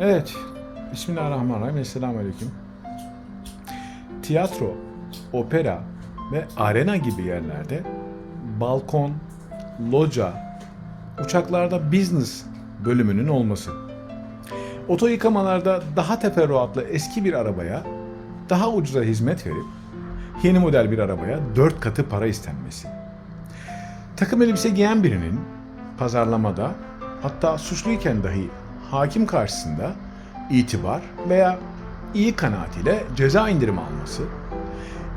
Evet. Bismillahirrahmanirrahim. Esselamu Aleyküm. Tiyatro, opera ve arena gibi yerlerde balkon, loca, uçaklarda business bölümünün olması. Oto yıkamalarda daha teferruatlı eski bir arabaya daha ucuza hizmet verip yeni model bir arabaya dört katı para istenmesi. Takım elbise giyen birinin pazarlamada hatta suçluyken dahi hakim karşısında itibar veya iyi kanaat ile ceza indirimi alması,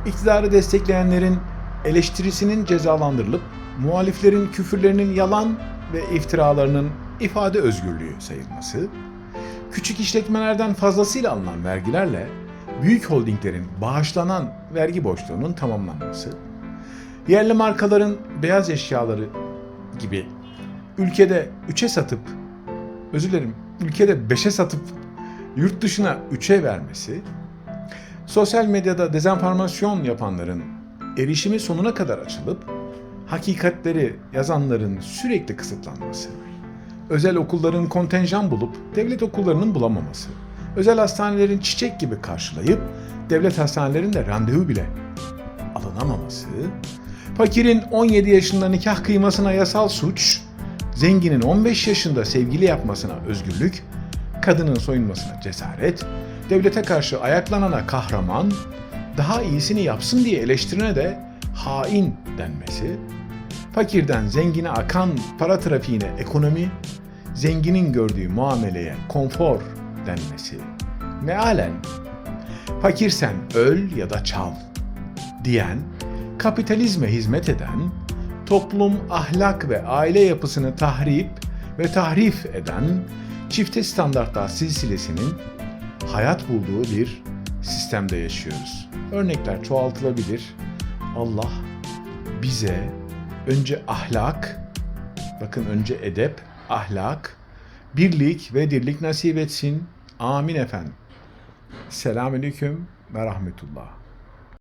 iktidarı destekleyenlerin eleştirisinin cezalandırılıp muhaliflerin küfürlerinin yalan ve iftiralarının ifade özgürlüğü sayılması, küçük işletmelerden fazlasıyla alınan vergilerle büyük holdinglerin bağışlanan vergi borçlarının tamamlanması, yerli markaların beyaz eşyaları gibi ülkede 3'e satıp, özür dilerim, ülkede 5'e satıp yurt dışına 3'e vermesi, sosyal medyada dezenformasyon yapanların erişimi sonuna kadar açılıp, hakikatleri yazanların sürekli kısıtlanması, özel okulların kontenjan bulup devlet okullarının bulamaması, özel hastanelerin çiçek gibi karşılayıp devlet hastanelerinde randevu bile alınamaması, fakirin 17 yaşında nikah kıymasına yasal suç, zenginin 15 yaşında sevgili yapmasına özgürlük, kadının soyunmasına cesaret, devlete karşı ayaklanana kahraman, daha iyisini yapsın diye eleştirene de hain denmesi, fakirden zengine akan para trafiğine ekonomi, zenginin gördüğü muameleye konfor denmesi, mealen fakirsen öl ya da çal diyen, kapitalizme hizmet eden, toplum ahlak ve aile yapısını tahrip ve tahrif eden çifte standartlar silsilesinin hayat bulduğu bir sistemde yaşıyoruz. Örnekler çoğaltılabilir. Allah bize önce ahlak, bakın önce edep, ahlak, birlik ve dirlik nasip etsin. Amin efendim. Selamünaleyküm ve rahmetullah.